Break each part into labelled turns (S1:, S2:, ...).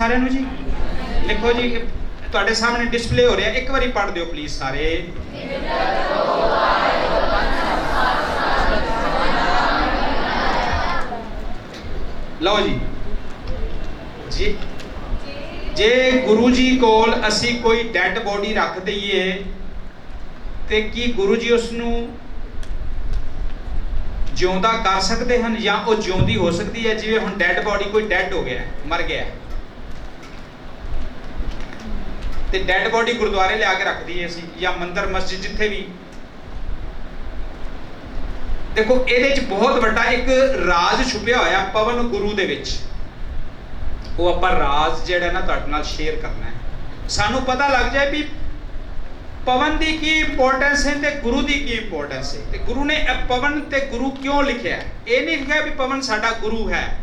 S1: ਸਾਰਿਆਂ ਨੂੰ ਜੀ। ਲਿਖੋ ਜੀ, ਤੁਹਾਡੇ ਸਾਹਮਣੇ ਡਿਸਪਲੇ ਹੋ ਰਿਹਾ। ਇੱਕ ਵਾਰੀ ਪੜ੍ਹ ਦਿਓ ਪਲੀਜ਼ ਸਾਰੇ। ਲਓ ਜੀ। ਜੀ, ਜੇ ਗੁਰੂ ਜੀ ਕੋਲ ਅਸੀਂ ਕੋਈ ਡੈੱਡ ਬੋਡੀ ਰੱਖ ਦਈਏ, ਤੇ ਕੀ ਗੁਰੂ ਜੀ ਉਸ ਨੂੰ ਜਿਉਂਦਾ ਕਰ ਸਕਦੇ ਹਨ ਜਾਂ ਉਹ ਜਿਉਂਦੀ ਹੋ ਸਕਦੀ ਹੈ? ਜਿਵੇਂ ਹੁਣ ਡੈੱਡ ਬੋਡੀ ਕੋਈ ਡੈੱਡ ਹੋ ਗਿਆ, ਮਰ ਗਿਆ ਹੈ। ਤੇ ਡੈੱਡ ਬੋਡੀ ਗੁਰਦੁਆਰੇ ਲਿਆ ਕੇ ਰੱਖ ਦਈਏ ਅਸੀਂ, ਜਾਂ ਮੰਦਰ, ਮਸਜਿਦ ਜਿੱਥੇ ਵੀ। ਦੇਖੋ, ਇਹਦੇ 'ਚ ਬਹੁਤ ਵੱਡਾ ਇੱਕ ਰਾਜ਼ ਛੁਪਿਆ ਹੋਇਆ ਪਵਨ ਗੁਰੂ ਦੇ ਵਿੱਚ। ਉਹ ਆਪਾਂ ਰਾਜ਼ ਜਿਹੜਾ ਨਾ ਤੁਹਾਡੇ ਨਾਲ ਸ਼ੇਅਰ ਕਰਨਾ ਹੈ। ਸਾਨੂੰ ਪਤਾ ਲੱਗ ਜਾਏ ਵੀ ਪਵਨ ਦੀ ਕੀ ਇੰਪੋਰਟੈਂਸ ਹੈ ਤੇ ਗੁਰੂ ਦੀ ਕੀ ਇੰਪੋਰਟੈਂਸ ਹੈ। ਤੇ ਗੁਰੂ ਨੇ ਇਹ ਪਵਨ ਤੇ ਗੁਰੂ ਕਿਉਂ ਲਿਖਿਆ ਇਹ ਨਹੀਂ ਲਿਖਿਆ ਵੀ ਪਵਨ ਸਾਡਾ ਗੁਰੂ ਹੈ।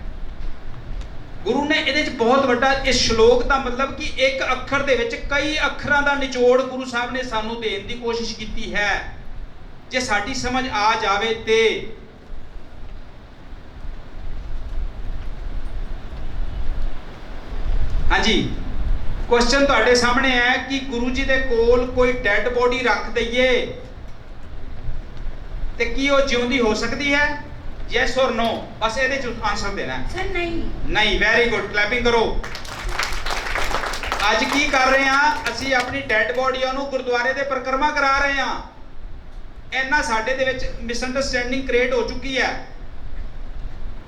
S1: ਗੁਰੂ ਨੇ ਇਹਦੇ ਵਿੱਚ ਬਹੁਤ ਵੱਡਾ ਇਸ ਸ਼ਲੋਕ ਦਾ ਮਤਲਬ ਕਿ ਇੱਕ ਅੱਖਰ ਦੇ ਵਿੱਚ ਕਈ ਅੱਖਰਾਂ ਦਾ ਨਿਚੋੜ ਗੁਰੂ ਸਾਹਿਬ ਨੇ ਸਾਨੂੰ ਦੇਣ ਦੀ ਕੋਸ਼ਿਸ਼ ਕੀਤੀ ਹੈ। ਜੇ ਸਾਡੀ ਸਮਝ ਆ ਜਾਵੇ ਤੇ ਹਾਂਜੀ ਕੁਐਸਚਨ ਤੁਹਾਡੇ ਸਾਹਮਣੇ ਹੈ ਕਿ ਗੁਰੂ ਜੀ ਦੇ ਕੋਲ ਕੋਈ ਡੈੱਡ ਬੋਡੀ ਰੱਖ ਦਈਏ ਤੇ ਕੀ ਉਹ ਜਿਉਂਦੀ ਹੋ ਸਕਦੀ ਹੈ? ਯੈਸ অর ਨੋ ਬਸ ਇਹਦੇ ਚ ਆਨਸਰ ਦੇਣਾ ਹੈ।
S2: ਸਰ ਨਹੀਂ।
S1: ਨਹੀਂ ਵੈਰੀ ਗੁੱਡ ਕਲੈਪਿੰਗ ਕਰੋ। ਅੱਜ ਕੀ ਕਰ ਰਹੇ ਹਾਂ? ਅਸੀਂ ਆਪਣੀ ਡੈੱਡ ਬੋਡੀਆਂ ਨੂੰ ਗੁਰਦੁਆਰੇ ਦੇ ਪਰਿਕਰਮਾ ਕਰਾ ਰਹੇ ਹਾਂ। ਇੰਨਾ ਸਾਡੇ ਦੇ ਵਿੱਚ ਮਿਸਅੰਡਰਸਟੈਂਡਿੰਗ ਕ੍ਰੀਏਟ ਹੋ ਚੁੱਕੀ ਹੈ।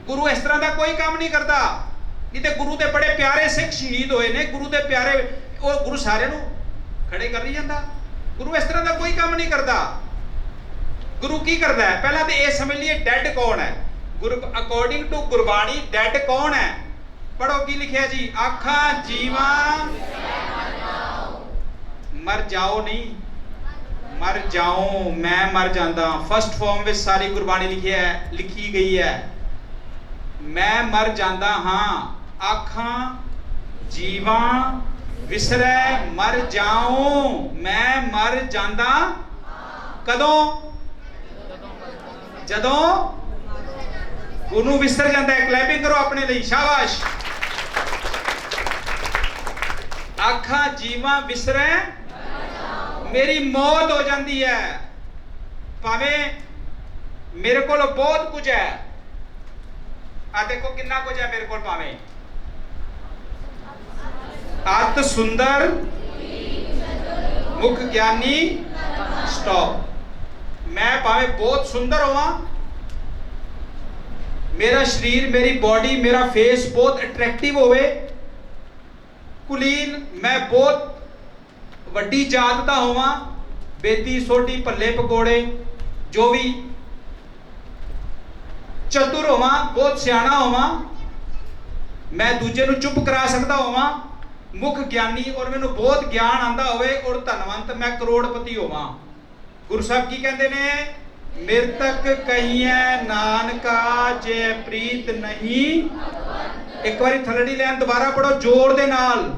S1: ਗੁਰੂ ਇਸ ਤਰ੍ਹਾਂ ਦਾ ਕੋਈ ਕੰਮ ਨਹੀਂ ਕਰਦਾ। ਨਹੀਂ ਤੇ ਗੁਰੂ ਦੇ ਬੜੇ ਪਿਆਰੇ ਸਿੱਖ ਸ਼ਹੀਦ ਹੋਏ ਨੇ ਗੁਰੂ ਦੇ ਪਿਆਰੇ ਉਹ ਗੁਰੂ ਸਾਰਿਆਂ ਨੂੰ ਖੜੇ ਕਰ ਨਹੀਂ ਜਾਂਦਾ। ਗੁਰੂ ਇਸ ਤਰ੍ਹਾਂ ਦਾ ਕੋਈ ਕੰਮ ਨਹੀਂ ਕਰਦਾ। ਗੁਰੂ ਕੀ ਕਰਦਾ ਹੈ? ਪਹਿਲਾਂ ਤੇ ਇਹ ਸਮਝ ਲਈਏ ਡੈਡ ਕੌਣ ਹੈ? Guru according to Gurbani dead ਕੌਣ ਹੈ? ਪੜੋ ਕੀ ਲਿਖਿਆ ਜੀ? ਆਖਾਂ ਜੀਵਾਂ ਮਰ ਜਾਓ ਨਹੀਂ। ਮਰ ਜਾਓ ਮੈਂ ਮਰ ਜਾਂਦਾ। ਫਸਟ ਫਾਰਮ ਵਿੱਚ ਸਾਰੀ ਗੁਰਬਾਣੀ ਲਿਖੀ ਹੈ, ਲਿਖੀ ਗਈ ਹੈ। ਮੈਂ ਮਰ ਜਾਂਦਾ ਹਾਂ। ਆਖਾਂ ਜੀਵਾਂ ਵਿਸਰੈ, ਮਰ ਜਾਉ। ਮੈਂ ਮਰ ਜਾਂਦਾ ਕਦੋਂ? ਜਦੋਂ ਉਹਨੂੰ ਵਿਸਰ ਜਾਂਦਾ ਹੈ ਕਲੈਪਿੰਗ ਕਰੋ ਆਪਣੇ ਲਈ, ਸ਼ਾਬਾਸ਼। ਆਖਾਂ, ਜੀਵਾਂ ਵਿਸਰੈ, ਮੇਰੀ ਮੌਤ ਹੋ ਜਾਂਦੀ ਹੈ। ਭਾਵੇਂ ਮੇਰੇ ਕੋਲ ਬਹੁਤ ਕੁਝ ਹੈ। ਆ ਦੇਖੋ ਕਿੰਨਾ ਕੁਝ ਹੈ ਮੇਰੇ ਕੋਲ ਭਾਵੇਂ। ਅਤ ਸੁੰਦਰ ਮੁਖ ਗਿਆਨੀ ਸਟਾਪ ਮੈਂ ਭਾਵੇਂ ਬਹੁਤ ਸੁੰਦਰ ਹੋਵਾਂ, ਮੇਰਾ ਸਰੀਰ, ਮੇਰੀ ਬਾਡੀ ਮੇਰਾ ਫੇਸ ਬਹੁਤ ਅਟਰੈਕਟਿਵ ਹੋਵੇ, ਕੁਲੀਨ ਮੈਂ ਬਹੁਤ ਵੱਡੀ ਜਾਤ ਦਾ ਹੋਵਾਂ ਬੇਤੀ ਸੋਢੀ, ਭੱਲੇ ਪਕੌੜੇ, ਜੋ ਵੀ ਚਤੁਰ ਹੋਵਾਂ, ਬਹੁਤ ਸਿਆਣਾ ਹੋਵਾਂ, ਮੈਂ ਦੂਜੇ ਨੂੰ ਚੁੱਪ ਕਰਾ ਸਕਦਾ ਹੋਵਾਂ, ਮੁੱਖ ਗਿਆਨੀ ਔਰ ਮੈਨੂੰ ਬਹੁਤ ਗਿਆਨ ਆਂਦਾ ਹੋਵੇ ਔਰ ਧਨਵੰਤ ਮੈਂ ਕਰੋੜਪਤੀ ਹੋਵਾਂ। ਗੁਰੂ ਸਾਹਿਬ ਕੀ ਕਹਿੰਦੇ ਨੇ? ਮਿਰਤਕ ਕਹੀਐ ਨਾਨਕਾ, ਜੇ ਪ੍ਰੀਤ ਨਹੀਂ। ਇੱਕ ਵਾਰੀ ਥਲੜੀ ਲੈਣ, ਦੁਬਾਰਾ ਪੜੋ ਜ਼ੋਰ ਦੇ ਨਾਲ।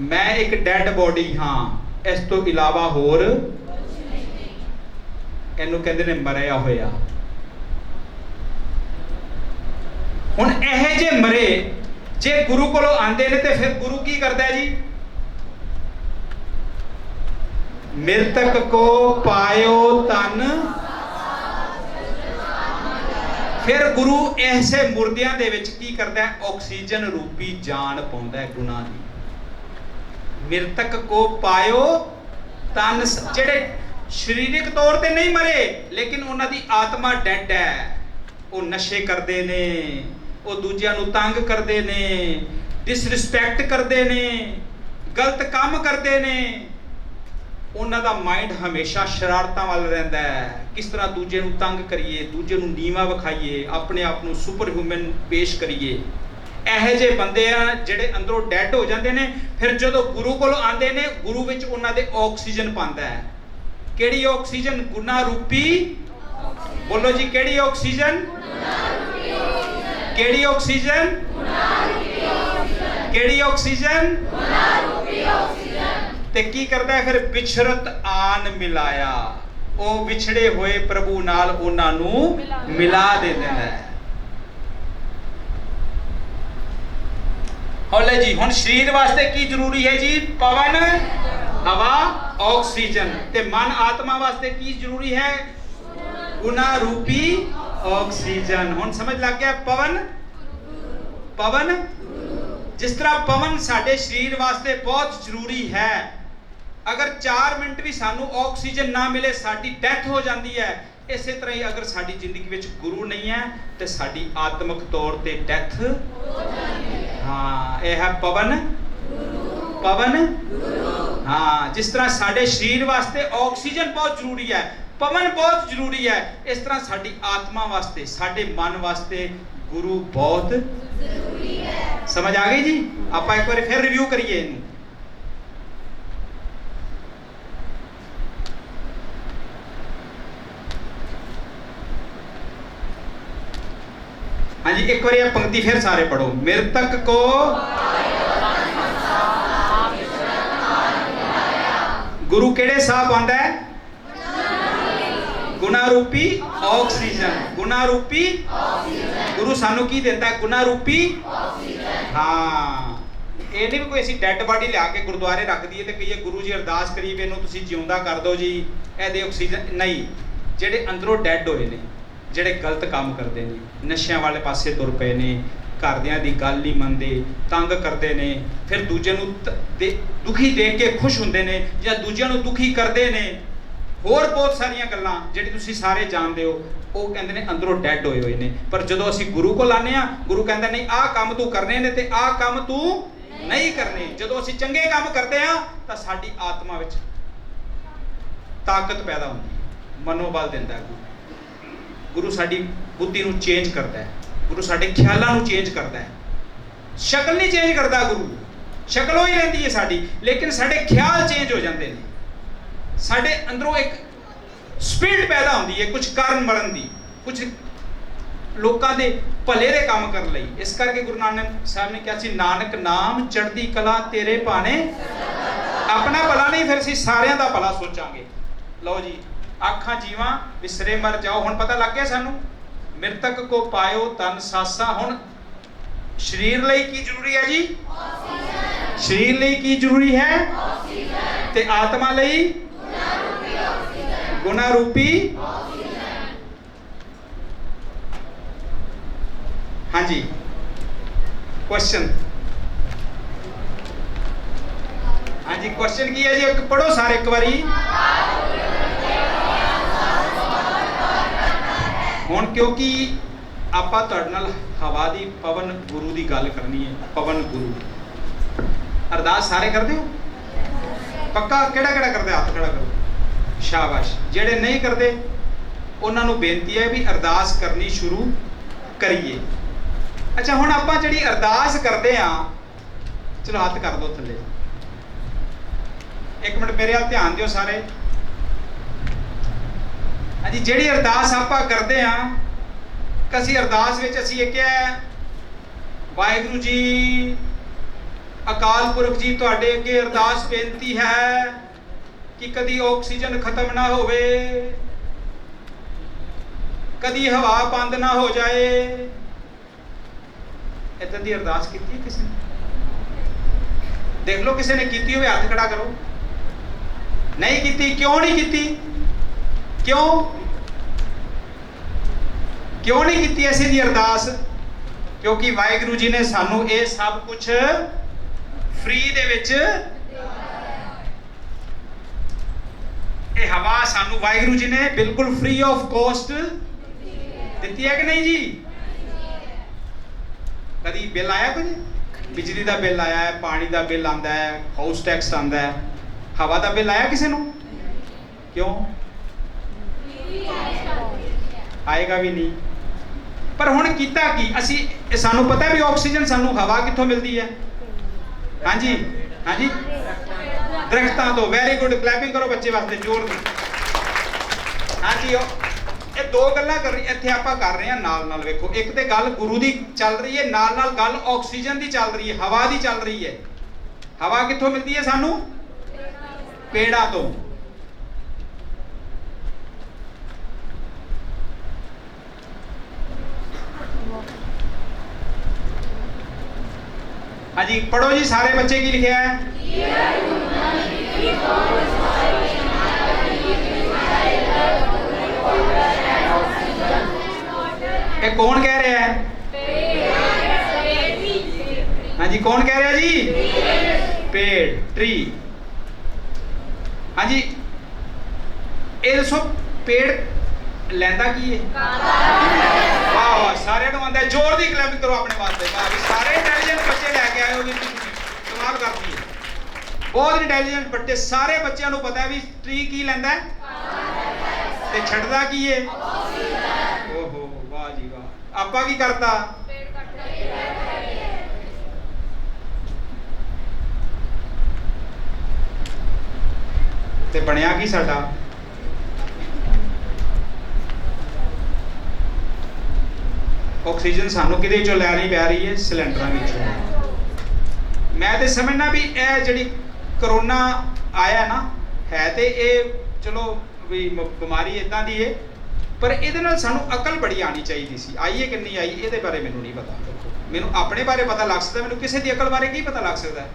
S1: ਮੈਂ ਇੱਕ ਡੈਡ ਬੋਡੀ ਹਾਂ, ਇਸ ਤੋਂ ਇਲਾਵਾ ਹੋਰ। ਇਹਨੂੰ ਕਹਿੰਦੇ ਨੇ ਮਰਿਆ ਹੋਇਆ। ਹੁਣ ਇਹ ਜੇ ਮਰੇ ਜੇ ਗੁਰੂ ਕੋਲੋਂ ਆਂਦੇ ਨੇ ਤੇ ਫਿਰ ਗੁਰੂ ਕੀ ਕਰਦਾ ਹੈ ਜੀ? ਮਿਰਤਕ ਕੋ ਪਾਇਓ ਤਨ ਫਿਰ ਗੁਰੂ ਐਸੇ ਮੁਰਦਿਆਂ ਦੇ ਵਿੱਚ ਕੀ ਕਰਦਾ ਹੈ? ਆਕਸੀਜਨ ਰੂਪੀ ਜਾਨ ਪਾਉਂਦਾ ਹੈ ਗੁਨਾਹ ਦੀ। ਮਿਰਤਕ ਕੋ ਪਾਇਓ ਤਨ ਜਿਹੜੇ ਸਰੀਰਕ ਤੌਰ ਤੇ ਨਹੀਂ ਮਰੇ, ਲੇਕਿਨ ਉਹਨਾਂ ਦੀ ਆਤਮਾ ਡੈਡ ਹੈ। ਉਹ ਨਸ਼ੇ ਕਰਦੇ ਨੇ। ਉਹ ਦੂਜਿਆਂ ਨੂੰ ਤੰਗ ਕਰਦੇ ਨੇ ਡਿਸਰਿਸਪੈਕਟ ਕਰਦੇ ਨੇ, ਗਲਤ ਕੰਮ ਕਰਦੇ ਨੇ, ਉਹਨਾਂ ਦਾ ਮਾਈਂਡ ਹਮੇਸ਼ਾ ਸ਼ਰਾਰਤਾਂ ਵੱਲ ਰਹਿੰਦਾ ਹੈ। ਕਿਸ ਤਰ੍ਹਾਂ ਦੂਜੇ ਨੂੰ ਤੰਗ ਕਰੀਏ, ਦੂਜੇ ਨੂੰ ਨੀਵਾ ਵਿਖਾਈਏ, ਆਪਣੇ ਆਪ ਨੂੰ ਸੁਪਰ ਹਿਊਮਨ ਪੇਸ਼ ਕਰੀਏ। ਇਹੋ ਜਿਹੇ ਬੰਦੇ ਆ ਜਿਹੜੇ ਅੰਦਰੋਂ ਡੈਡ ਹੋ ਜਾਂਦੇ ਨੇ, ਫਿਰ ਜਦੋਂ ਗੁਰੂ ਕੋਲ ਆਉਂਦੇ ਨੇ, ਗੁਰੂ ਵਿੱਚ ਉਹਨਾਂ ਦੇ ਆਕਸੀਜਨ ਪਾਉਂਦਾ ਹੈ। ਕਿਹੜੀ ਆਕਸੀਜਨ ਗੁਨਾ ਰੂਪੀ? ਬੋਲੋ ਜੀ, ਕਿਹੜੀ ਆਕਸੀਜਨ ਕਿਹੜੀ ਆਕਸੀਜਨ? ਕਿਹੜੀ ਆਕਸੀਜਨ? ਤੇ ਕੀ ਕਰਦਾ ਹੈ ਫਿਰ? ਬਿਛਰਤ ਆਨ ਮਿਲਾਇਆ। ਉਹ ਵਿਛੜੇ ਹੋਏ ਪ੍ਰਭੂ ਨਾਲ ਉਹਨਾਂ ਨੂੰ
S2: ਮਿਲਾ
S1: ਦੇ ਦਿੰਦਾ ਹੈ। ਹੌਲੇ ਜੀ, ਹੁਣ ਸਰੀਰ ਵਾਸਤੇ ਕੀ ਜ਼ਰੂਰੀ ਹੈ ਜੀ? ਪਵਨ, ਹਵਾ, ਆਕਸੀਜਨ। ਤੇ ਮਨ ਆਤਮਾ ਵਾਸਤੇ ਕੀ ਜ਼ਰੂਰੀ ਹੈ? ਗੁਨਾ ਰੂਪੀ ਆਕਸੀਜਨ। ਹੁਣ ਸਮਝ ਲੱਗ ਗਿਆ ਪਵਨ? ਪਵਨ? ਜਿਸ ਤਰ੍ਹਾਂ ਪਵਨ ਸਾਡੇ ਸਰੀਰ ਵਾਸਤੇ ਬਹੁਤ ਜ਼ਰੂਰੀ ਹੈ, ਅਗਰ 4 ਮਿੰਟ ਵੀ ਸਾਨੂੰ ਆਕਸੀਜਨ ਨਾ ਮਿਲੇ, ਸਾਡੀ ਡੈਥ ਹੋ ਜਾਂਦੀ ਹੈ। ਇਸੇ ਤਰ੍ਹਾਂ ਹੀ ਅਗਰ ਸਾਡੀ ਜ਼ਿੰਦਗੀ ਵਿੱਚ ਗੁਰੂ ਨਹੀਂ ਹੈ, ਤੇ ਸਾਡੀ ਆਤਮਿਕ ਤੌਰ ਤੇ ਡੈਥ ਹਾਂ, ਇਹ ਹੈ ਪਵਨ। ਪਵਨ? ਹਾਂ, ਜਿਸ ਤਰ੍ਹਾਂ ਸਾਡੇ ਸਰੀਰ ਵਾਸਤੇ ਆਕਸੀਜਨ ਬਹੁਤ ਜ਼ਰੂਰੀ ਹੈ ਪਵਨ ਬਹੁਤ ਜ਼ਰੂਰੀ ਹੈ। ਇਸ ਤਰ੍ਹਾਂ ਸਾਡੀ ਆਤਮਾ ਵਾਸਤੇ, ਸਾਡੇ ਮਨ ਵਾਸਤੇ ਗੁਰੂ ਬਹੁਤ ਜ਼ਰੂਰੀ ਹੈ। ਸਮਝ ਆ ਗਈ ਜੀ? ਆਪਾਂ ਇੱਕ ਵਾਰੀ ਫਿਰ ਰਿਵਿਊ ਕਰੀਏ ਇਹਨੂੰ। ਹਾਂਜੀ, ਇੱਕ ਵਾਰੀ ਇਹ ਪੰਕਤੀ ਫਿਰ ਸਾਰੇ ਪੜੋ ਮਿਰਤਕ ਕੋ ਗੁਰੂ ਕਿਹੜੇ ਸਾਹ ਪਾਉਂਦਾ ਹੈ? ਗੁਨਾ ਰੂਪੀ ਆਕਸੀਜਨ। ਗੁਨਾ ਰੂਪੀ ਗੁਰੂ ਸਾਨੂੰ ਕੀ ਦਿੰਦਾ? ਹੈ ਗੁਨਾ ਰੂਪੀ ਹਾਂ। ਇਹ ਨਹੀਂ ਵੀ ਕੋਈ ਅਸੀਂ ਡੈੱਡ ਬਾਡੀ ਲਿਆ ਕੇ ਗੁਰਦੁਆਰੇ ਰੱਖ ਦਈਏ ਤੇ ਕਹੀਏ, ਗੁਰੂ ਜੀ, ਅਰਦਾਸ ਕਰੀਏ ਵੀ ਇਹਨੂੰ ਤੁਸੀਂ ਜਿਉਂਦਾ ਕਰ ਦਿਓ ਜੀ। ਇਹਦੇ ਆਕਸੀਜਨ ਨਹੀਂ। ਜਿਹੜੇ ਅੰਦਰੋਂ ਡੈੱਡ ਹੋਏ ਨੇ, ਜਿਹੜੇ ਗਲਤ ਕੰਮ ਕਰਦੇ ਨੇ, ਨਸ਼ਿਆਂ ਵਾਲੇ ਪਾਸੇ ਤੁਰ ਪਏ ਨੇ, ਘਰਦਿਆਂ ਦੀ ਗੱਲ ਨਹੀਂ ਮੰਨਦੇ, ਤੰਗ ਕਰਦੇ ਨੇ, ਫਿਰ ਦੂਜੇ ਨੂੰ ਦੁਖੀ ਦੇਖ ਕੇ ਖੁਸ਼ ਹੁੰਦੇ ਨੇ ਜਾਂ ਦੂਜਿਆਂ ਨੂੰ ਦੁਖੀ ਕਰਦੇ ਨੇ ਹੋਰ ਬਹੁਤ ਸਾਰੀਆਂ ਗੱਲਾਂ ਜਿਹੜੀ ਤੁਸੀਂ ਸਾਰੇ ਜਾਣਦੇ ਹੋ, ਉਹ ਕਹਿੰਦੇ ਨੇ ਅੰਦਰੋਂ ਡੈੱਡ ਹੋਏ ਹੋਏ ਨੇ। ਪਰ ਜਦੋਂ ਅਸੀਂ ਗੁਰੂ ਕੋਲ ਆਨੇ ਆ ਗੁਰੂ ਕਹਿੰਦਾ ਨਹੀਂ ਆਹ ਕੰਮ ਤੂੰ ਕਰਨੇ ਨੇ ਤੇ ਆਹ ਕੰਮ ਤੂੰ ਨਹੀਂ ਕਰਨੇ। ਜਦੋਂ ਅਸੀਂ ਚੰਗੇ ਕੰਮ ਕਰਦੇ ਆ ਤਾਂ ਸਾਡੀ ਆਤਮਾ ਵਿੱਚ ਤਾਕਤ ਪੈਦਾ ਹੁੰਦੀ ਹੈ। ਮਨੋਬਲ ਦਿੰਦਾ ਹੈ ਗੁਰੂ। ਗੁਰੂ ਸਾਡੀ ਬੁੱਧੀ ਨੂੰ ਚੇਂਜ ਕਰਦਾ ਹੈ। ਗੁਰੂ ਸਾਡੇ ਖਿਆਲਾਂ ਨੂੰ ਚੇਂਜ ਕਰਦਾ ਹੈ। ਸ਼ਕਲ ਨਹੀਂ ਚੇਂਜ ਕਰਦਾ ਗੁਰੂ। ਸ਼ਕਲ ਉਹ ਹੀ ਰਹਿੰਦੀ ਹੈ ਸਾਡੀ, ਲੇਕਿਨ ਸਾਡੇ ਖਿਆਲ ਚੇਂਜ ਹੋ ਜਾਂਦੇ ਨੇ। ਸਾਡੇ ਅੰਦਰੋਂ ਇੱਕ ਸਪਿਰਿਟ ਪੈਦਾ ਹੁੰਦੀ ਹੈ ਕੁਝ ਕਰਨ ਮਰਨ ਦੀ ਕੁਝ ਲੋਕਾਂ ਦੇ ਭਲੇ ਦੇ ਕੰਮ ਕਰਨ ਲਈ। ਇਸ ਕਰਕੇ ਗੁਰੂ ਨਾਨਕ ਸਾਹਿਬ ਨੇ ਕਿਹਾ ਸੀ ਨਾਨਕ ਨਾਮ ਚੜ੍ਹਦੀ ਕਲਾ ਤੇਰੇ ਭਾਣੇ। ਆਪਣਾ ਭਲਾ ਨਹੀਂ ਫਿਰ ਅਸੀਂ ਸਾਰਿਆਂ ਦਾ ਭਲਾ ਸੋਚਾਂਗੇ। ਲਓ ਜੀ ਆਖਾਂ ਜੀਵਾਂ ਵਿਸਰੇ ਮਰ ਜਾਓ। ਹੁਣ ਪਤਾ ਲੱਗ ਗਿਆ ਸਾਨੂੰ ਮਿਰਤਕ ਕੋ ਪਾਇਓ ਤਨ ਸਾਸਾ। ਹੁਣ ਸਰੀਰ ਲਈ ਕੀ ਜ਼ਰੂਰੀ ਹੈ ਜੀ? ਆਕਸੀਜਨ ਸਰੀਰ ਲਈ ਕੀ ਜ਼ਰੂਰੀ ਹੈ? ਆਕਸੀਜਨ ਤੇ ਆਤਮਾ ਲਈ ਆਕਸੀਜਨ ਰੂਪੀ ਹਾਂਜੀ ਕੁਐਸਚਨ ਹਾਂਜੀ ਕੁਐਸਚਨ ਕੀ ਹੈ ਜੀ ਇੱਕ ਪੜੋ ਸਾਰੇ ਇੱਕ ਵਾਰੀ ਹੁਣ ਕਿਉਂਕਿ ਆਪਾਂ ਤੁਹਾਡੇ ਨਾਲ ਹਵਾ ਦੀ ਪਵਨ ਗੁਰੂ ਦੀ ਗੱਲ ਕਰਨੀ ਹੈ, ਪਵਨ ਗੁਰੂ। ਅਰਦਾਸ ਸਾਰੇ ਕਰਦੇ ਹੋ? ਪੱਕਾ ਕਿਹੜਾ ਕਿਹੜਾ ਕਰਦੇ ਹੱਥ ਖੜਾ ਕਰੋ। ਸ਼ਾਬਾਸ਼। ਜਿਹੜੇ ਨਹੀਂ ਕਰਦੇ, ਉਹਨਾਂ ਨੂੰ ਬੇਨਤੀ ਹੈ ਵੀ ਅਰਦਾਸ ਕਰਨੀ ਸ਼ੁਰੂ ਕਰੀਏ। ਅੱਛਾ, ਹੁਣ ਆਪਾਂ ਜਿਹੜੀ ਅਰਦਾਸ ਕਰਦੇ ਆ ਚਲੋ ਹੱਥ ਕਰ ਦਿਓ ਥੱਲੇ। ਇੱਕ ਮਿੰਟ ਮੇਰੇ ਵੱਲ ਧਿਆਨ ਦਿਓ ਸਾਰੇ। ਹਾਂਜੀ, ਜਿਹੜੀ ਅਰਦਾਸ ਆਪਾਂ ਕਰਦੇ ਆ ਕਸੀ ਅਰਦਾਸ ਵਿੱਚ ਅਸੀਂ ਇਹ ਕਿਹਾ ਵਾਹਿਗੁਰੂ ਜੀ, ਅਕਾਲ ਪੁਰਖ ਜੀ, ਤੁਹਾਡੇ ਅੱਗੇ ਅਰਦਾਸ ਬੇਨਤੀ ਹੈ। ਕਿ ਕਦੀ ਆਕਸੀਜਨ ਖਤਮ ਨਾ ਹੋਵੇ, ਕਦੀ ਹਵਾ ਬੰਦ ਨਾ ਹੋ ਜਾਏ। ਇਦਾਂ ਦੀ ਅਰਦਾਸ ਕੀਤੀ ਕਿਸੇ ਨੇ? ਦੇਖ ਲਓ ਕਿਸੇ ਨੇ ਕੀਤੀ ਹੋਵੇ, ਹੱਥ ਖੜਾ ਕਰੋ। ਨਹੀਂ ਕੀਤੀ, ਕਿਉਂ ਨਹੀਂ ਕੀਤੀ? ਕਿਉਂ? ਕਿਉਂ ਨਹੀਂ ਕੀਤੀ ਐਸੀ ਦੀ ਅਰਦਾਸ? ਕਿਉਂਕਿ ਵਾਹਿਗੁਰੂ ਜੀ ਨੇ ਸਾਨੂੰ ਇਹ ਸਭ ਕੁਝ ਫ੍ਰੀ ਦੇ ਵਿੱਚ ਇਹ ਹਵਾ ਸਾਨੂੰ ਵਾਹਿਗੁਰੂ ਜੀ ਨੇ ਬਿਲਕੁਲ ਫ੍ਰੀ ਆਫ ਕੋਸਟ ਦਿੱਤੀ ਹੈ ਕਿ ਨਹੀਂ ਜੀ? ਕਦੀ ਬਿੱਲ ਆਇਆ ਕੁਝ? ਬਿਜਲੀ ਦਾ ਬਿੱਲ ਆਇਆ ਹੈ, ਪਾਣੀ ਦਾ ਬਿੱਲ ਆਂਦਾ ਹੈ ਹਾਊਸ ਟੈਕਸ ਆਂਦਾ ਹੈ। ਹਵਾ ਦਾ ਬਿੱਲ ਆਇਆ ਕਿਸੇ ਨੂੰ? ਕਿਉਂ? ਆਏਗਾ ਵੀ ਨਹੀਂ। ਪਰ ਹੁਣ ਕੀਤਾ ਕੀ? ਅਸੀਂ ਸਾਨੂੰ ਪਤਾ ਵੀ ਆਕਸੀਜਨ ਸਾਨੂੰ ਹਵਾ ਕਿੱਥੋਂ ਮਿਲਦੀ ਹੈ। ਹਾਂਜੀ? ਹਾਂਜੀ? ਦਰਖਤਾਂ ਤੋਂ। ਵੈਰੀ ਗੁੱਡ ਕਲੈਪਿੰਗ ਕਰੋ ਬੱਚੇ ਵਾਸਤੇ, ਜ਼ੋਰ ਦੀ ਹਾਂਜੀ ਉਹ, ਇਹ ਦੋ ਗੱਲਾਂ ਕਰ ਰਹੀ ਇੱਥੇ ਆਪਾਂ ਕਰ ਰਹੇ ਹਾਂ ਨਾਲ ਨਾਲ ਵੇਖੋ। ਇੱਕ ਤੇ ਗੱਲ ਗੁਰੂ ਦੀ ਚੱਲ ਰਹੀ ਹੈ, ਨਾਲ ਨਾਲ ਗੱਲ ਆਕਸੀਜਨ ਦੀ ਚੱਲ ਰਹੀ ਹੈ, ਹਵਾ ਦੀ ਚੱਲ ਰਹੀ ਹੈ। ਹਵਾ ਕਿੱਥੋਂ ਮਿਲਦੀ ਹੈ ਸਾਨੂੰ? ਪੇੜਾਂ ਤੋਂ। ਹਾਂਜੀ ਪੜੋ ਜੀ, ਸਾਰੇ ਬੱਚੇ ਕੀ ਲਿਖਿਆ ਹੈ? ਇਹ ਕੌਣ ਕਹਿ ਰਿਹਾ ਹੈ? ਹਾਂਜੀ, ਕੌਣ ਕਹਿ ਰਿਹਾ ਜੀ? ਪੇੜ ਟਰੀ ਹਾਂਜੀ, ਇਹ ਦੱਸੋ, ਪੇੜ ਲੈਂਦਾ ਕੀ ਹੈ? ਵਾਹ ਵਾਹ ਸਾਰਿਆਂ ਨੂੰ ਆਉਂਦਾ ਜ਼ੋਰ ਦੀ ਕਲੈਪ ਕਰੋ ਆਪਣੇ ਵਾਸਤੇ। ਵਾਹ ਵੀ ਸਾਰੇ ਇੰਟੈਲੀਜੈਂਟ ਬੱਚੇ ਲੈ ਕੇ ਆਏ ਹੋ ਵੀ ਕਮਾਲ ਕਰਦੀ ਹੈ। ਬਹੁਤ ਇੰਟੈਲੀਜੈਂਟ ਬੱਚੇ, ਸਾਰੇ ਬੱਚਿਆਂ ਨੂੰ ਪਤਾ ਵੀ ਟ੍ਰੀ ਕੀ ਲੈਂਦਾ ਹੈ। ਤੇ ਛੱਡਦਾ ਕੀ ਹੈ? ਆਪਾਂ ਕੀ ਕਰਤਾ? ਤੇ ਬਣਿਆ ਕੀ ਸਾਡਾ? ਆਕਸੀਜਨ ਸਾਨੂੰ ਕਿਹਦੇ ਚੋਂ ਲੈਣੀ ਪੈ ਰਹੀ ਹੈ? ਸਿਲੰਡਰਾਂ ਵਿੱਚੋਂ। ਮੈਂ ਤੇ ਸਮਝਣਾ ਵੀ ਇਹ ਜਿਹੜੀ ਕਰੋਨਾ ਆਇਆ ਨਾ, ਹੈ ਤੇ ਇਹ ਚਲੋ ਵੀ ਬਿਮਾਰੀ ਇਦਾਂ ਦੀ ਹੈ ਪਰ ਇਹਦੇ ਨਾਲ ਸਾਨੂੰ ਅਕਲ ਬੜੀ ਆਣੀ ਚਾਹੀਦੀ ਸੀ। ਆਈ ਹੈ ਕਿ ਨਹੀਂ ਆਈ, ਇਹਦੇ ਬਾਰੇ ਮੈਨੂੰ ਨਹੀਂ ਪਤਾ। ਮੈਨੂੰ ਆਪਣੇ ਬਾਰੇ ਪਤਾ ਲੱਗ ਸਕਦਾ, ਮੈਨੂੰ ਕਿਸੇ ਦੀ ਅਕਲ ਬਾਰੇ ਕੀ ਪਤਾ ਲੱਗ ਸਕਦਾ?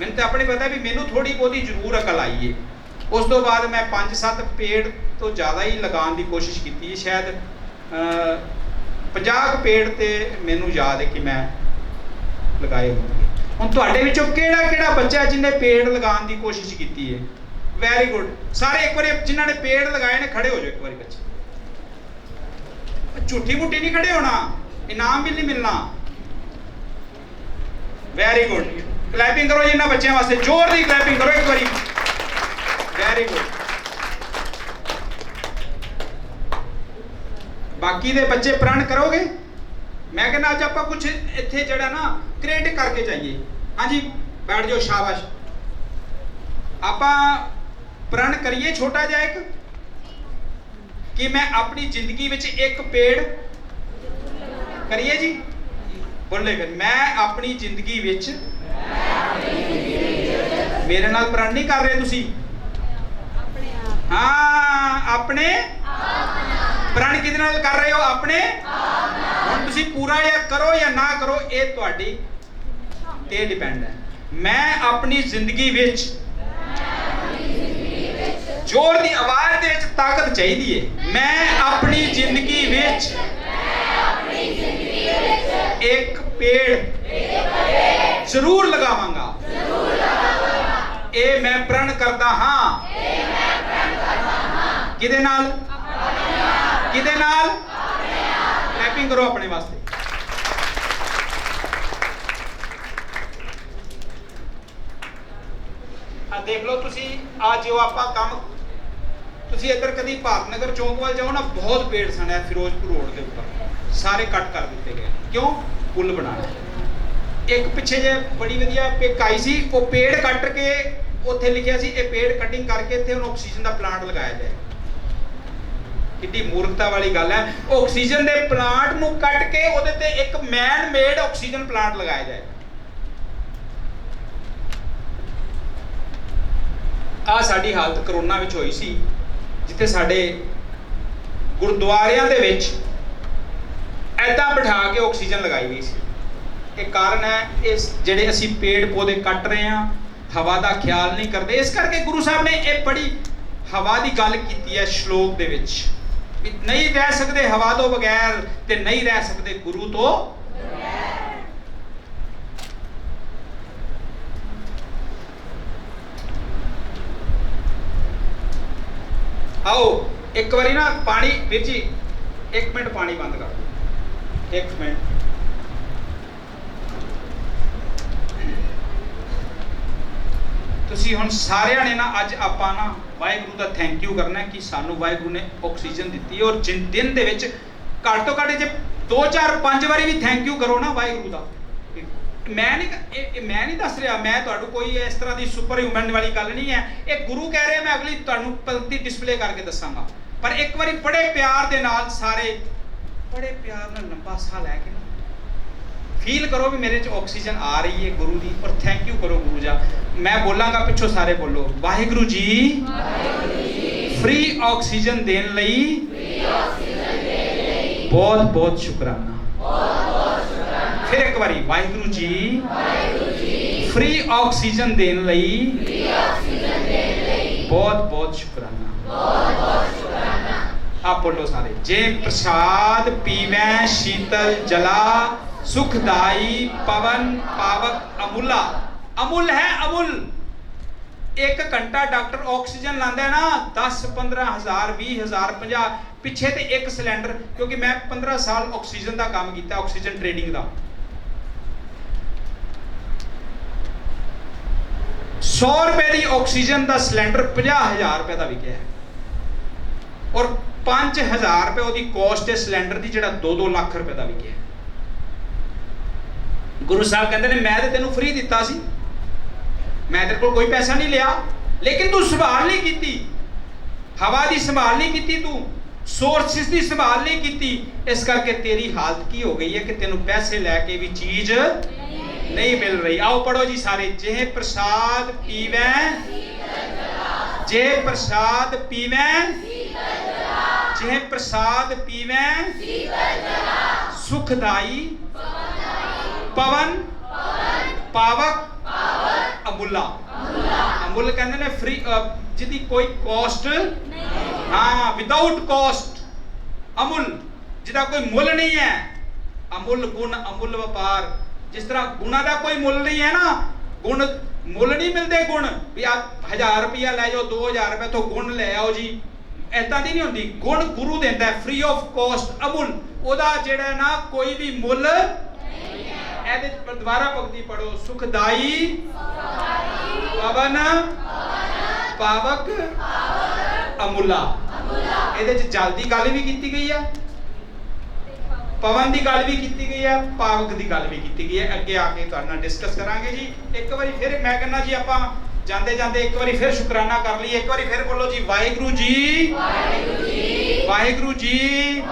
S1: ਮੈਨੂੰ ਤਾਂ ਆਪਣੇ ਪਤਾ ਵੀ ਮੈਨੂੰ ਥੋੜੀ ਬਹੁਤੀ ਜ਼ਰੂਰ ਅਕਲ ਆਈ ਹੈ ਉਸ ਤੋਂ ਬਾਅਦ ਮੈਂ 5-7 ਪੇੜ ਤੋਂ ਜ਼ਿਆਦਾ ਹੀ ਲਗਾਉਣ ਦੀ ਕੋਸ਼ਿਸ਼ ਕੀਤੀ ਹੈ ਸ਼ਾਇਦ 50 ਕੁ ਪੇੜ ਤੇ ਮੈਨੂੰ ਯਾਦ ਹੈ ਕਿ ਮੈਂ ਲਗਾਏ ਹੋਣਗੇ। ਹੁਣ ਤੁਹਾਡੇ ਵਿੱਚੋਂ ਕਿਹੜਾ ਕਿਹੜਾ ਬੱਚਾ ਜਿਹਨੇ ਪੇੜ ਲਗਾਉਣ ਦੀ ਕੋਸ਼ਿਸ਼ ਕੀਤੀ ਹੈ ਵੈਰੀ ਗੁੱਡ ਸਾਰੇ ਇੱਕ ਵਾਰੀ ਜਿਨ੍ਹਾਂ ਨੇ ਪੇੜ ਲਗਾਏ ਨੇ, ਖੜੇ ਹੋ ਜਾਓ ਇੱਕ ਵਾਰੀ ਬੱਚੇ। ਝੂਠੀ ਮੁੱਠੀ ਨਹੀਂ ਖੜੇ ਹੋਣਾ। ਇਨਾਮ ਵੀ ਨਹੀਂ ਮਿਲਣਾ। ਵੈਰੀ ਗੁੱਡ ਕਲੈਪਿੰਗ ਕਰੋ ਜੀ ਇਹਨਾਂ ਬੱਚਿਆਂ ਵਾਸਤੇ। ਜ਼ੋਰ ਦੀ ਕਲੈਪਿੰਗ ਕਰੋ ਇੱਕ ਵਾਰੀ। ਵੈਰੀ ਗੁੱਡ ਬਾਕੀ ਦੇ ਬੱਚੇ ਪ੍ਰਣ ਕਰੋਗੇ? ਮੈਂ ਕਹਿੰਦਾ ਅੱਜ ਆਪਾਂ ਕੁਝ ਇੱਥੇ ਜਿਹੜਾ ਨਾ ਕ੍ਰੀਏਟ ਕਰਕੇ ਜਾਈਏ। ਹਾਂਜੀ, ਬੈਠ ਜਾਓ, ਸ਼ਾਬਾਸ਼। ਆਪਾਂ ਪ੍ਰਣ ਕਰੀਏ ਛੋਟਾ ਜਿਹਾ ਇੱਕ। ਕਿ ਮੈਂ ਆਪਣੀ ਜ਼ਿੰਦਗੀ ਵਿੱਚ ਇੱਕ ਪੇੜ ਕਰੀਏ ਜੀ? ਬੋਲੇ ਫਿਰ ਮੈਂ ਆਪਣੀ ਜ਼ਿੰਦਗੀ ਵਿੱਚ ਮੇਰੇ ਨਾਲ ਪ੍ਰਣ ਨਹੀਂ ਕਰ ਰਹੇ ਤੁਸੀਂ? ਹਾਂ, ਆਪਣੇ ਪ੍ਰਣ ਕਿਹਦੇ ਨਾਲ ਕਰ ਰਹੇ ਹੋ? ਆਪਣੇ? ਹੁਣ ਤੁਸੀਂ ਪੂਰਾ ਜਾਂ ਕਰੋ ਜਾਂ ਨਾ ਕਰੋ, ਇਹ ਤੁਹਾਡੀ ਤੇ ਡਿਪੈਂਡ ਹੈ। ਮੈਂ ਆਪਣੀ ਜ਼ਿੰਦਗੀ ਵਿੱਚ ਜ਼ੋਰ ਦੀ ਆਵਾਜ਼ ਦੇ ਵਿੱਚ ਤਾਕਤ ਚਾਹੀਦੀ ਹੈ ਮੈਂ ਆਪਣੀ ਜ਼ਿੰਦਗੀ ਵਿੱਚ ਇੱਕ ਪੇੜ ਜ਼ਰੂਰ ਲਗਾਵਾਂਗਾ। ਇਹ ਮੈਂ ਪ੍ਰਣ ਕਰਦਾ ਹਾਂ। ਕਿਹਦੇ ਨਾਲ? ਕਿਹਦੇ ਨਾਲ? ਕਲੈਪਿੰਗ ਕਰੋ ਆਪਣੇ ਵਾਸਤੇ। ਆ ਦੇਖ ਲਓ ਤੁਸੀਂ ਆ ਜੋ ਆਪਾਂ ਕੰਮ ਤੁਸੀਂ ਇੱਧਰ ਕਦੀ ਭਾਰਤ ਨਗਰ ਚੌਂਕ ਵੱਲ ਜਾਓ ਨਾ, ਬਹੁਤ ਪੇੜ ਸਨ ਇਹ ਫਿਰੋਜ਼ਪੁਰ ਰੋਡ ਦੇ ਉੱਪਰ। ਸਾਰੇ ਕੱਟ ਕਰ ਦਿੱਤੇ ਗਏ। ਕਿਉਂ? ਪੁਲ ਬਣਾਉਣਾ ਇੱਕ ਪਿੱਛੇ ਜੇ ਬੜੀ ਵਧੀਆ ਪਿਕ ਆਈ ਸੀ, ਉਹ ਪੇੜ ਕੱਟ ਕੇ ਉੱਥੇ ਲਿਖਿਆ ਸੀ, ਇਹ ਪੇੜ ਕਟਿੰਗ ਕਰਕੇ ਇੱਥੇ ਹੁਣ ਆਕਸੀਜਨ ਦਾ ਪਲਾਂਟ ਲਗਾਇਆ ਜਾਏ। ਕਿੰਨੀ ਮੂਰਖਤਾ ਵਾਲੀ ਗੱਲ ਹੈ। ਆਕਸੀਜਨ ਦੇ ਪਲਾਂਟ ਨੂੰ ਕੱਟ ਕੇ ਉਹਦੇ ਤੇ ਇੱਕ ਮੈਨ ਮੇਡ ਆਕਸੀਜਨ ਪਲਾਂਟ ਲਗਾਇਆ ਜਾਏ। ਆ ਸਾਡੀ ਹਾਲਤ ਕਰੋਨਾ ਵਿੱਚ ਹੋਈ ਸੀ। ਜਿੱਥੇ ਸਾਡੇ ਗੁਰਦੁਆਰਿਆਂ ਦੇ ਵਿੱਚ ਐਦਾਂ ਬਿਠਾ ਕੇ ਆਕਸੀਜਨ ਲਗਾਈ ਗਈ ਸੀ। ਇਹ ਕਾਰਨ ਹੈ, ਇਸ ਜਿਹੜੇ ਅਸੀਂ ਪੇੜ ਪੌਦੇ ਕੱਟ ਰਹੇ ਹਾਂ, ਹਵਾ ਦਾ ਖਿਆਲ ਨਹੀਂ ਕਰਦੇ। ਇਸ ਕਰਕੇ ਗੁਰੂ ਸਾਹਿਬ ਨੇ ਇਹ ਬੜੀ ਹਵਾ ਦੀ ਗੱਲ ਕੀਤੀ ਹੈ ਸ਼ਲੋਕ ਦੇ ਵਿੱਚ। ਵੀ ਨਹੀਂ ਰਹਿ ਸਕਦੇ ਹਵਾ ਤੋਂ ਬਗੈਰ ਤੇ ਨਹੀਂ ਰਹਿ ਸਕਦੇ ਗੁਰੂ ਤੋਂ ਆਓ, ਇੱਕ ਵਾਰੀ ਨਾ ਪਾਣੀ, ਵੀਰ ਜੀ, ਇੱਕ ਮਿੰਟ ਪਾਣੀ ਬੰਦ ਕਰ ਦਿਓ। ਇੱਕ ਮਿੰਟ। ਤੁਸੀਂ ਹੁਣ ਸਾਰਿਆਂ ਨੇ ਨਾ ਅੱਜ ਆਪਾਂ ਨਾ ਵਾਹਿਗੁਰੂ ਦਾ ਥੈਂਕ ਯੂ ਕਰਨਾ ਕਿ ਸਾਨੂੰ ਵਾਹਿਗੁਰੂ ਨੇ ਆਕਸੀਜਨ ਦਿੱਤੀ ਔਰ ਜਿਨ ਦਿਨ ਦੇ ਵਿੱਚ ਘੱਟ ਤੋਂ ਘੱਟ ਜੇ 2 4 5 ਵਾਰੀ ਵੀ ਥੈਂਕ ਯੂ ਕਰੋ ਨਾ ਵਾਹਿਗੁਰੂ ਦਾ। ਮੈਂ ਨਹੀਂ ਮੈਂ ਨਹੀਂ ਦੱਸ ਰਿਹਾ। ਮੈਂ ਤੁਹਾਨੂੰ ਕੋਈ ਇਸ ਤਰ੍ਹਾਂ ਦੀ ਸੁਪਰ ਹਿਊਮਨ ਵਾਲੀ ਗੱਲ ਨਹੀਂ ਹੈ। ਇਹ ਗੁਰੂ ਕਹਿ ਰਿਹਾ ਮੈਂ ਅਗਲੀ ਤੁਹਾਨੂੰ ਪੰਕਤੀ ਡਿਸਪਲੇ ਕਰਕੇ ਦੱਸਾਂਗਾ। ਪਰ ਇੱਕ ਵਾਰੀ ਬੜੇ ਪਿਆਰ ਦੇ ਨਾਲ ਸਾਰੇ, ਬੜੇ ਪਿਆਰ ਨਾਲ ਲੰਬਾ ਸਾਹ ਲੈ ਕੇ ਫੀਲ ਕਰੋ ਵੀ ਮੇਰੇ ਚ ਆਕਸੀਜਨ ਆ ਰਹੀ ਹੈ ਗੁਰੂ ਦੀ ਔਰ ਥੈਂਕ ਯੂ ਕਰੋ ਗੁਰੂ ਜਾ। ਮੈਂ ਬੋਲਾਂਗਾ, ਪਿੱਛੋਂ ਸਾਰੇ ਬੋਲੋ। ਵਾਹਿਗੁਰੂ ਜੀ। ਫ੍ਰੀ ਆਕਸੀਜਨ ਦੇਣ ਲਈ ਬਹੁਤ ਬਹੁਤ ਸ਼ੁਕਰਾਨਾ। ਫਿਰ ਇੱਕ ਵਾਰੀ, ਵਾਹਿਗੁਰੂ ਜੀ ਫ੍ਰੀ ਆਕਸੀਜਨ ਦੇਣ ਲਈ ਬਹੁਤ ਬਹੁਤ ਸ਼ੁਕਰਾਨਾ। ਬਹੁਤ ਬਹੁਤ ਸ਼ੁਕਰਾਨਾ ਆ ਬੋਲੋ ਸਾਰੇ, ਜੇ ਪ੍ਰਸਾਦ ਪੀਵੈ ਸ਼ੀਤਲ ਜਲਾ, ਸੁਖਦਾਈ ਪਵਨ ਪਾਵਕ ਅਮੁਲਾ। ਅਮੁਲ ਹੈ ਅਮੁਲ। ਇੱਕ ਘੰਟਾ ਡਾਕਟਰ ਆਕਸੀਜਨ ਲਾਂਦਾ ਹੈ ਨਾ 10 15000 20000 50 ਪਿੱਛੇ ਤੇ ਇੱਕ ਸਿਲੰਡਰ, ਕਿਉਂਕਿ ਮੈਂ 15 ਸਾਲ ਆਕਸੀਜਨ ਦਾ ਕੰਮ ਕੀਤਾ, ਆਕਸੀਜਨ ਟ੍ਰੇਡਿੰਗ ਦਾ। 100 ਰੁਪਏ ਦੀ ਆਕਸੀਜਨ ਦਾ ਸਿਲੰਡਰ 50000 ਰੁਪਏ ਦਾ ਵਿਕਿਆ ਹੈ ਔਰ 5000 ਰੁਪਏ ਉਹਦੀ ਕੋਸਟ ਹੈ ਸਿਲੰਡਰ ਦੀ ਜਿਹੜਾ 2-2 ਲੱਖ ਰੁਪਏ ਦਾ ਵਿਕਿਆ ਗੁਰੂ ਸਾਹਿਬ ਕਹਿੰਦੇ ਨੇ ਮੈਂ ਤੇ ਤੈਨੂੰ ਫ੍ਰੀ ਦਿੱਤਾ ਸੀ ਮੈਂ ਤੇਰੇ ਕੋਲ ਕੋਈ ਪੈਸਾ ਨਹੀਂ ਲਿਆ ਲੇਕਿਨ ਤੂੰ ਸੰਭਾਲ ਨਹੀਂ ਕੀਤੀ ਹਵਾ ਦੀ ਸੰਭਾਲ ਨਹੀਂ ਕੀਤੀ ਤੂੰ ਸੋਰਸਿਸ ਦੀ ਸੰਭਾਲ ਨਹੀਂ ਕੀਤੀ ਇਸ ਕਰਕੇ ਤੇਰੀ ਹਾਲਤ ਕੀ ਹੋ ਗਈ ਹੈ ਕਿ ਤੈਨੂੰ ਪੈਸੇ ਲੈ ਕੇ ਵੀ ਚੀਜ਼ ਨਹੀਂ ਮਿਲ ਰਹੀ। ਆਓ ਪੜੋ ਜੀ ਸਾਰੇ। ਜੇ ਪ੍ਰਸਾਦ ਪੀਵੈ, ਜੇ ਪ੍ਰਸਾਦ ਪੀਵੈ, ਜੇ ਪ੍ਰਸਾਦ ਪੀਵੈ, ਸੁਖਦਾਈ ਪਵਨ ਪਾਵਕ ਅਮੁੱਲਾ। ਅਮੁੱਲ ਕਹਿੰਦੇ ਨੇ ਫ੍ਰੀ ਜਿਹਦੀ ਕੋਈ ਕੋਸਟ ਹਾਂ ਵਿਦਆਊਟ ਕੋਸਟ ਅਮੁੱਲ, ਜਿਹਦਾ ਕੋਈ ਮੁੱਲ ਨਹੀਂ ਹੈ, ਅਮੁੱਲ ਗੁਣ, ਅਮੁੱਲ ਵਪਾਰ। ਜਿਸ ਤਰ੍ਹਾਂ ਗੁਣਾ ਦਾ ਕੋਈ ਮੁੱਲ ਨਹੀਂ ਹੈ ਨਾ, ਗੁਣ ਮੁੱਲ ਨਹੀਂ ਮਿਲਦੇ ਗੁਣ, ਵੀ ਆ 1000 ਰੁਪਇਆ ਲੈ ਜਾਓ 2000 ਰੁਪਏ ਤੋਂ ਗੁਣ ਲੈ ਆਓ ਜੀ। ਐਦਾਂ ਦੀ ਨਹੀਂ ਹੁੰਦੀ। ਗੁਣ ਗੁਰੂ ਦਿੰਦਾ ਹੈ ਫ੍ਰੀ ਆਫ ਕੋਸਟ ਅਮੁੱਲ। ਉਹਦਾ ਜਿਹੜਾ ਨਾ, ਕੋਈ ਵੀ ਮੁੱਲ ਇਹਦੇ ਚ ਦੁਬਾਰਾ ਭਗਤੀ ਪੜੋ ਸੁਖਦਾਈ, ਪਵਨ, ਪਾਵਕ, ਅਮੁਲਾ। ਇਹਦੇ ਚ ਜਲਦੀ ਗੱਲ ਵੀ ਕੀਤੀ ਗਈ ਹੈ। ਪਵਨ ਦੀ ਗੱਲ ਵੀ ਕੀਤੀ ਗਈ ਹੈ ਪਾਵਕ ਦੀ ਗੱਲ ਵੀ ਕੀਤੀ ਗਈ ਹੈ। ਅੱਗੇ ਆ ਕੇ ਤੁਹਾਡੇ ਨਾਲ ਡਿਸਕਸ ਕਰਾਂਗੇ ਜੀ। ਇੱਕ ਵਾਰੀ ਫਿਰ ਮੈਂ ਕਹਿੰਦਾ ਜੀ ਆਪਾਂ ਜਾਂਦੇ ਜਾਂਦੇ ਇੱਕ ਵਾਰੀ ਫਿਰ ਸ਼ੁਕਰਾਨਾ ਕਰ ਲਈਏ। ਇੱਕ ਵਾਰੀ ਫਿਰ ਬੋਲੋ ਜੀ ਵਾਹਿਗੁਰੂ ਜੀ। ਵਾਹਿਗੁਰੂ ਜੀ। ਵਾਹਿਗੁਰੂ ਜੀ।